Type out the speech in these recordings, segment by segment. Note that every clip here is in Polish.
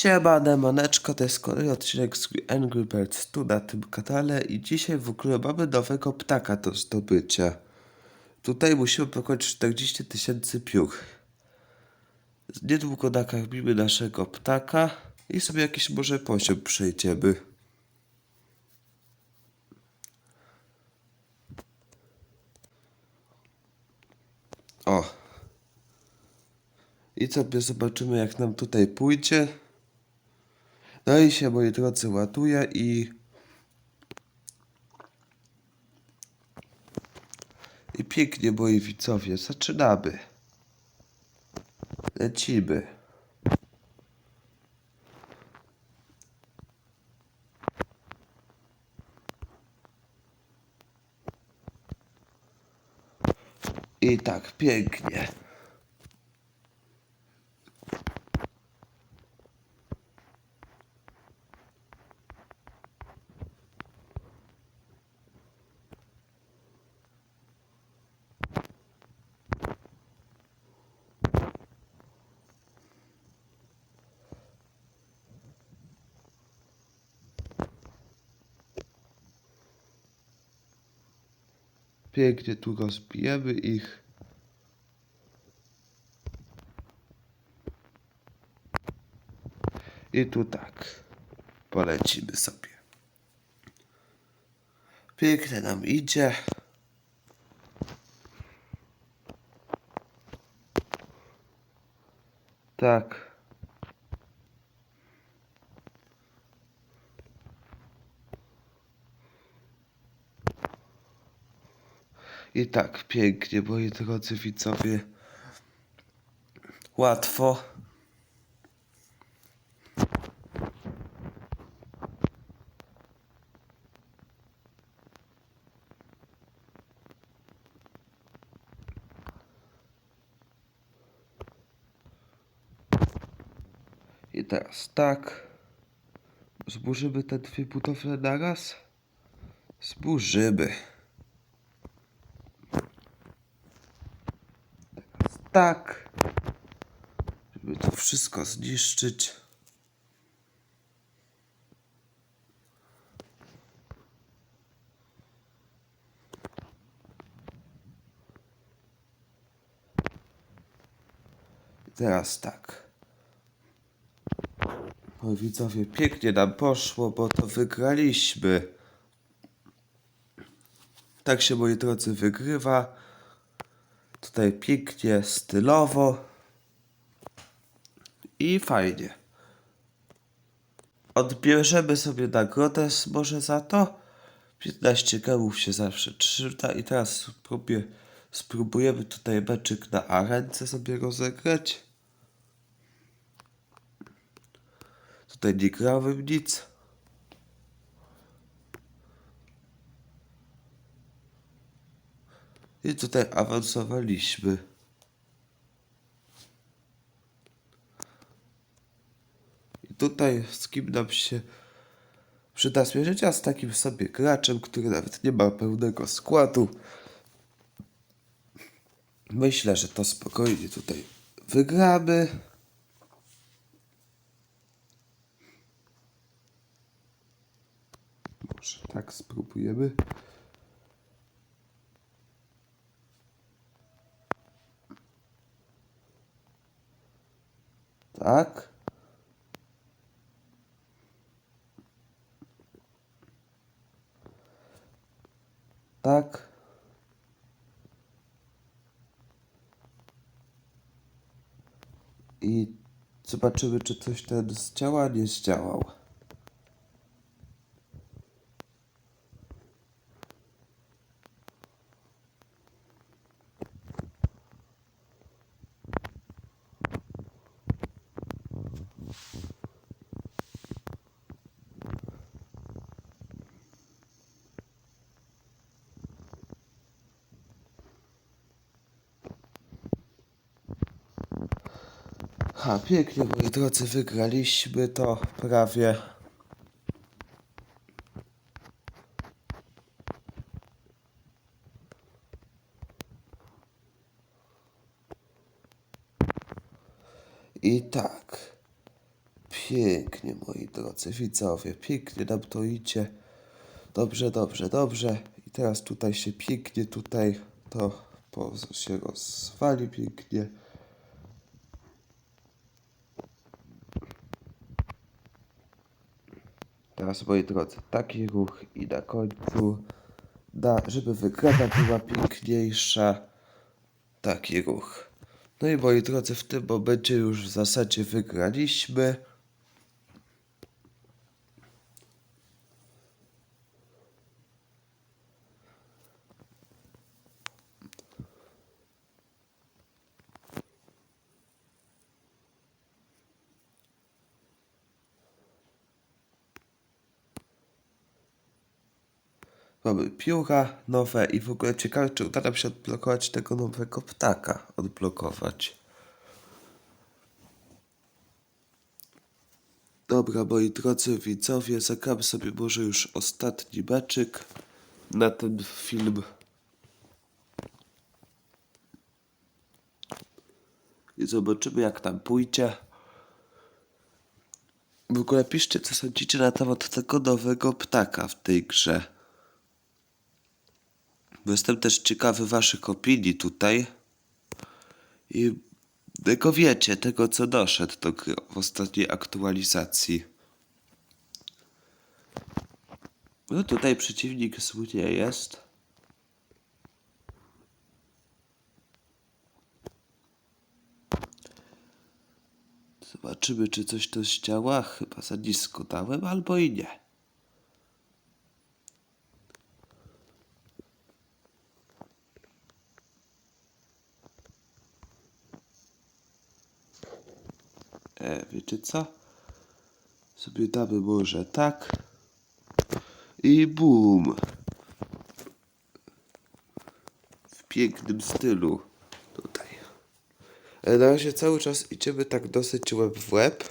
Siema, Demoneczko, to jest kolejny odcinek z Angry Birds tu na tym kanale i dzisiaj w ogóle mamy nowego ptaka do zdobycia. Tutaj musimy pokończyć 40 tysięcy piór. Niedługo nakarmimy naszego ptaka i sobie jakiś może poziom przejdziemy. O. I sobie zobaczymy jak nam tutaj pójdzie. No i się, moi drodzy, ładuje i... I pięknie, moi widzowie, zaczynamy. Lecimy. I tak, pięknie. Pięknie tu rozbijemy ich. I tu tak. Polecimy sobie. Pięknie nam idzie. Tak. I tak pięknie, moi drodzy widzowie. Łatwo. I teraz tak. Zburzymy te dwie budowle naraz? Zburzymy. Teraz tak. Żeby to wszystko zniszczyć. Teraz tak. Moi widzowie, pięknie nam poszło, bo to wygraliśmy. Tak się, moi drodzy, wygrywa. Tutaj pięknie, stylowo. I fajnie. Odbierzemy sobie nagrodę może za to. 15 gemów się zawsze trzyma. I teraz spróbuję, spróbujemy tutaj meczyk na arence sobie rozegrać. Tutaj nie grałem nic. I tutaj awansowaliśmy. I tutaj z kim nam się przyda zmierzyć, a z takim sobie graczem, który nawet nie ma pełnego składu. Myślę, że to spokojnie tutaj wygramy. Może tak spróbujemy. Tak. Tak. I zobaczymy, czy coś ten zdziała, nie zdziałał. Ha, pięknie, moi drodzy, wygraliśmy to prawie. I tak. pięknie, moi drodzy widzowie, pięknie nam to idzie. Dobrze, dobrze, dobrze. I teraz tutaj się pięknie, tutaj to po, się rozwali pięknie. Teraz, moi drodzy, taki ruch i na końcu, da, żeby wygrana była piękniejsza, taki ruch. No i moi drodzy, w tym momencie już w zasadzie wygraliśmy. Mamy pióra nowe i w ogóle ciekawe, czy uda nam się odblokować tego nowego ptaka. Odblokować. Dobra, moi drodzy widzowie, zagramy sobie może już ostatni meczyk na ten film. I zobaczymy, jak tam pójdzie. W ogóle piszcie, co sądzicie na temat tego nowego ptaka w tej grze. Bo jestem też ciekawy waszych opinii tutaj. I tego wiecie, tego co doszedł do w ostatniej aktualizacji. No tutaj przeciwnik zły nie jest. Zobaczymy, czy coś to zdziała. Chyba za nisko dałem, albo i nie. E, wiecie co? Sobie damy może tak. I bum. W pięknym stylu. Tutaj. E, na razie cały czas idziemy tak dosyć łeb w łeb.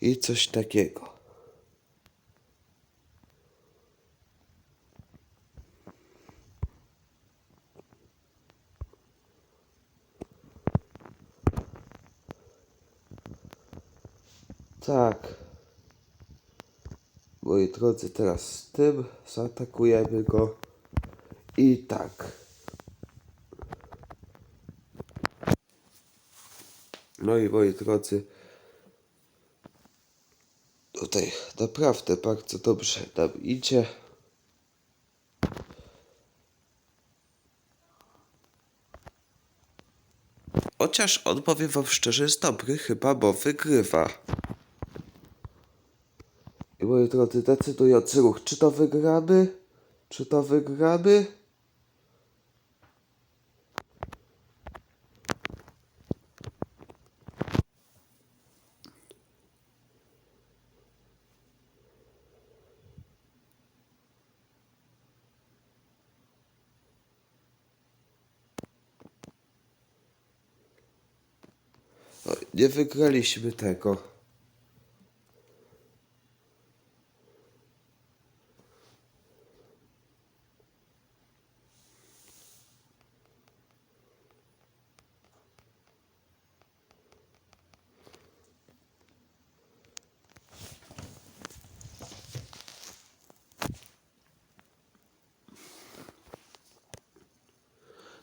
I coś takiego. Tak. Moi drodzy, teraz z tym zaatakujemy go. I tak. No i moi drodzy, tutaj naprawdę bardzo dobrze nam idzie. Chociaż on, powiem wam szczerze, jest dobry chyba, bo wygrywa. Moi drodzy, decydujący ruch. Czy to wygramy? Czy to wygramy? Nie wygraliśmy tego.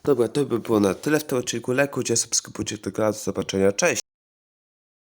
Dobra, to by było na tyle w tym odcinku. Lajkujcie, subskrybujcie do kanału. Do zobaczenia. Cześć!